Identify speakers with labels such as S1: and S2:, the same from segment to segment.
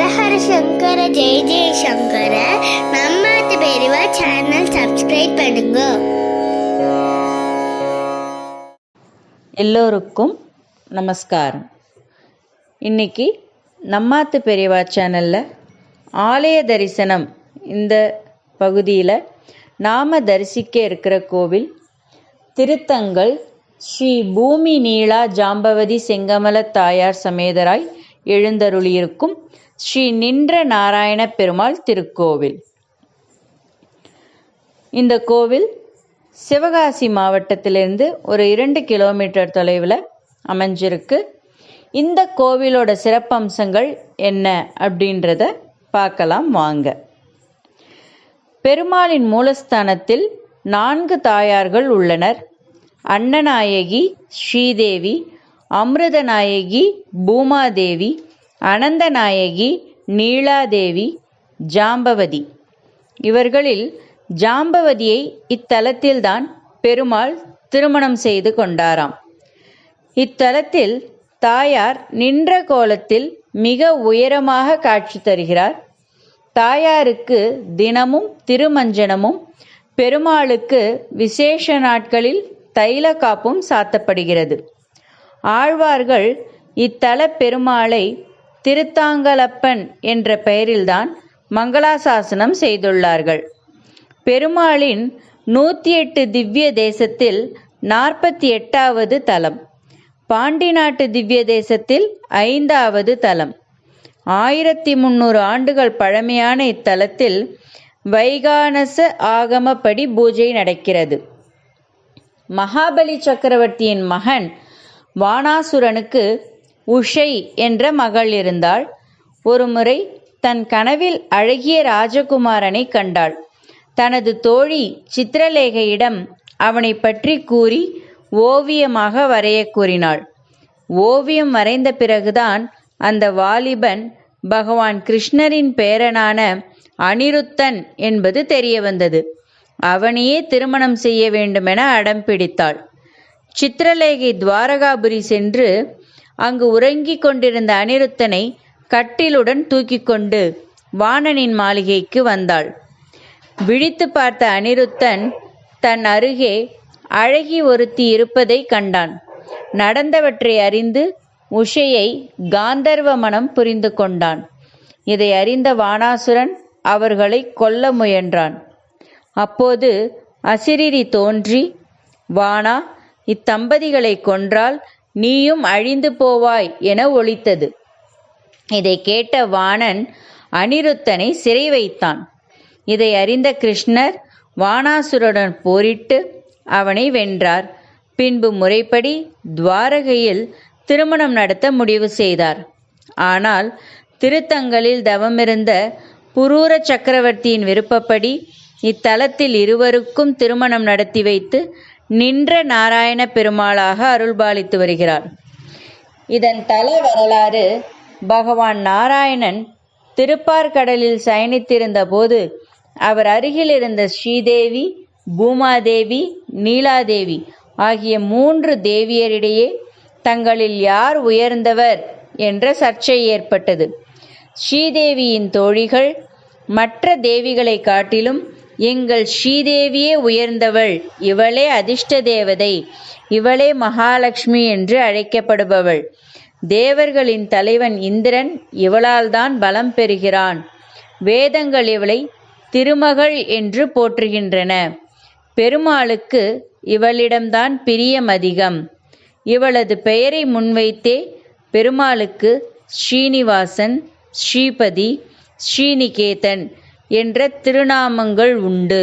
S1: ஹரஹர சங்கர ஜெய ஜெய சங்கர நம்மாத்து பெரியவா channel subscribe பண்ணுங்க
S2: எல்லோருக்கும் நமஸ்காரம் இன்னைக்கு நம்மாத்து பெரியவா சேனலில் ஆலய தரிசனம் இந்த பகுதியில் நாம் தரிசிக்க இருக்கிற கோவில் திருத்தங்கள் ஸ்ரீ பூமி நீளா ஜாம்பவதி செங்கமல தாயார் சமேதராய் எழுந்தருளியிருக்கும் ஸ்ரீ நின்ற நாராயண பெருமாள் திருக்கோவில். இந்த கோவில் சிவகாசி மாவட்டத்திலிருந்து ஒரு இரண்டு கிலோமீட்டர் தொலைவில் அமைஞ்சிருக்கு. இந்த கோவிலோட சிறப்பம்சங்கள் என்ன அப்படின்றத பார்க்கலாம் வாங்க. பெருமாளின் மூலஸ்தானத்தில் நான்கு தாயார்கள் உள்ளனர். அன்னநாயகி ஸ்ரீதேவி அமிர்தநாயகி பூமாதேவி அனந்தநாயகி நீலாதேவி ஜாம்பவதி. இவர்களில் ஜாம்பவதியை இத்தலத்தில்தான் பெருமாள் திருமணம் செய்து கொண்டாராம். இத்தலத்தில் தாயார் நின்ற கோலத்தில் மிக உயரமாக காட்சி தருகிறார். தாயாருக்கு தினமும் திருமஞ்சனமும் பெருமாளுக்கு விசேஷ நாட்களில் தைல காப்பும் சாத்தப்படுகிறது. ஆழ்வார்கள் இத்தல பெருமாளை திருத்தாங்கலப்பன் என்ற பெயரில்தான் மங்களாசாசனம் செய்துள்ளார்கள். பெருமாளின் நூற்றி எட்டு திவ்ய தேசத்தில் நாற்பத்தி எட்டாவது தலம் பாண்டி நாட்டு திவ்ய தேசத்தில் ஐந்தாவது தலம். ஆயிரத்தி முன்னூறு ஆண்டுகள் பழமையான இத்தலத்தில் வைகானச ஆகமப்படி பூஜை நடக்கிறது. மகாபலி சக்கரவர்த்தியின் மகன் வானாசுரனுக்கு உஷை என்ற மகள் இருந்தாள். ஒருமுறை தன் கனவில் அழகிய ராஜகுமாரனை கண்டாள். தனது தோழி சித்திரலேகையிடம் அவனை பற்றி கூறி ஓவியமாக வரைய கூறினாள். ஓவியம் வரைந்த பிறகுதான் அந்த வாலிபன் பகவான் கிருஷ்ணரின் பேரனான அனிருத்தன் என்பது தெரிய வந்தது அவனையே திருமணம் செய்ய வேண்டுமென அடம் பிடித்தாள். சித்திரலேகை துவாரகாபுரி சென்று அங்கு உறங்கிக் கொண்டிருந்த அனிருத்தனை கட்டிலுடன் தூக்கி கொண்டு வாணனின் மாளிகைக்கு வந்தாள். விழித்து பார்த்த அனிருத்தன் தன் அருகே அழகி ஒருத்தி இருப்பதை கண்டான். நடந்தவற்றை அறிந்து உஷையை காந்தர்வ மனம் புரிந்து கொண்டான். இதை அறிந்த வானாசுரன் அவர்களை கொல்ல முயன்றான். அப்போது அசிரிரி தோன்றி வானா இத்தம்பதிகளை கொன்றால் நீயும் அழிந்து போவாய் என ஒலித்தது. இதை கேட்ட வாணன் அனிருத்தனை சிறை வைத்தான். இதை அறிந்த கிருஷ்ணர் வானாசுருடன் போரிட்டு அவனை வென்றார். பின்பு முறைப்படி துவாரகையில் திருமணம் நடத்த முடிவு செய்தார். ஆனால் திருத்தங்களில் தவமிருந்த புரூர சக்கரவர்த்தியின் விருப்பப்படி இத்தலத்தில் இருவருக்கும் திருமணம் நடத்தி வைத்து நின்ற நாராயண பெருமாளாக அருள்பாலித்து வருகிறார். இதன் தல வரலாறு பகவான் நாராயணன் திருப்பார்கடலில் சயனித்திருந்த போது அவர் அருகில் இருந்த ஸ்ரீதேவி பூமாதேவி நீலாதேவி ஆகிய மூன்று தேவியரிடையே தங்களில் யார் உயர்ந்தவர் என்ற சர்ச்சை ஏற்பட்டது. ஸ்ரீதேவியின் தோழிகள் மற்ற தேவிகளை காட்டிலும் எங்கள் ஸ்ரீதேவியே உயர்ந்தவள் இவளே அதிர்ஷ்ட தேவதை இவளே மகாலட்சுமி என்று அழைக்கப்படுபவள். தேவர்களின் தலைவன் இந்திரன் இவளால்தான் பலம் பெறுகிறான். வேதங்கள் இவளை திருமகள் என்று போற்றுகின்றன. பெருமாளுக்கு இவளிடம்தான் பிரியம் அதிகம். இவளது பெயரை முன்வைத்தே பெருமாளுக்கு ஸ்ரீனிவாசன் ஸ்ரீபதி ஸ்ரீநிகேதன் என்ற திருநாமங்கள் உண்டு.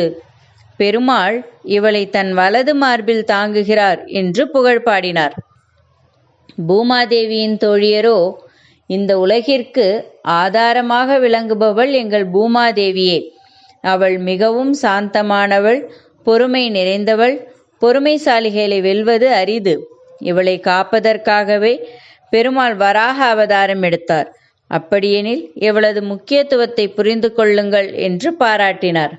S2: பெருமாள் இவளை தன் வலது மார்பில் தாங்குகிறார் என்று புகழ் பாடினார். பூமாதேவியின் தோழியரோ இந்த உலகிற்கு ஆதாரமாக விளங்குபவள் எங்கள் பூமாதேவியே. அவள் மிகவும் சாந்தமானவள் பொறுமை நிறைந்தவள் பொறுமைசாலிகளை வெல்வது அரிது. இவளை காப்பதற்காகவே பெருமாள் வராக அவதாரம் எடுத்தார். அப்படியெனில் இவளது முக்கியத்துவத்தை புரிந்து கொள்ளுங்கள் என்று பாராட்டினார்.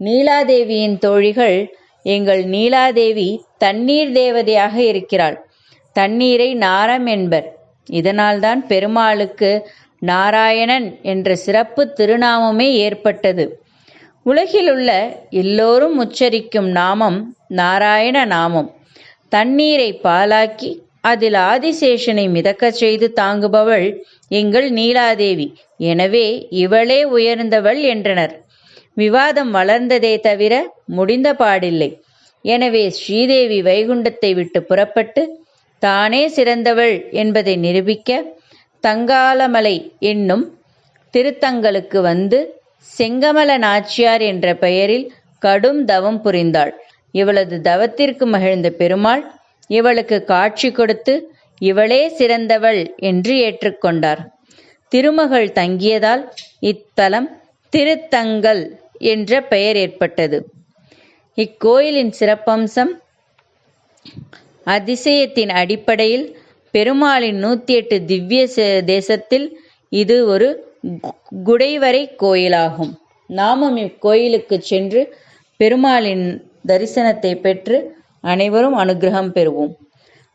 S2: நீலாதேவியின் தோழிகள் எங்கள் நீலாதேவி தண்ணீர் தேவதையாக இருக்கிறாள். தண்ணீரை நாரம் என்பர். இதனால்தான் பெருமாளுக்கு நாராயணன் என்ற சிறப்பு திருநாமமே ஏற்பட்டது. உலகிலுள்ள எல்லோரும் உச்சரிக்கும் நாமம் நாராயண நாமம். தண்ணீரை பாலாக்கி அதில் ஆதிசேஷனை மிதக்கச் செய்து தாங்குபவள் எங்கள் நீலாதேவி. எனவே இவளே உயர்ந்தவள் என்றனர். விவாதம் வளர்ந்ததே தவிர முடிந்த பாடில்லை. எனவே ஸ்ரீதேவி வைகுண்டத்தை விட்டு புறப்பட்டு தானே சிறந்தவள் என்பதை நிரூபிக்க தங்காலமலை என்னும் திருத்தங்களுக்கு வந்து செங்கமல நாச்சியார் என்ற பெயரில் கடும் தவம் புரிந்தாள். இவளது தவத்திற்கு மகிழ்ந்த பெருமாள் இவளுக்கு காட்சி கொடுத்து இவளே சிறந்தவள் என்று ஏற்றுக்கொண்டார். திருமகள் தங்கியதால் இத்தலம் திருத்தங்கல் என்ற பெயர் ஏற்பட்டது. இக்கோயிலின் சிறப்பம்சம் அதிசயத்தின் அடிப்படையில் பெருமாளின் நூத்தி எட்டு திவ்ய தேசத்தில் இது ஒரு கு- குடைவரை கோயிலாகும். நாமும் இக்கோயிலுக்கு சென்று பெருமாளின் தரிசனத்தை பெற்று அனைவரும் அனுக்கிரகம் பெறுவோம்.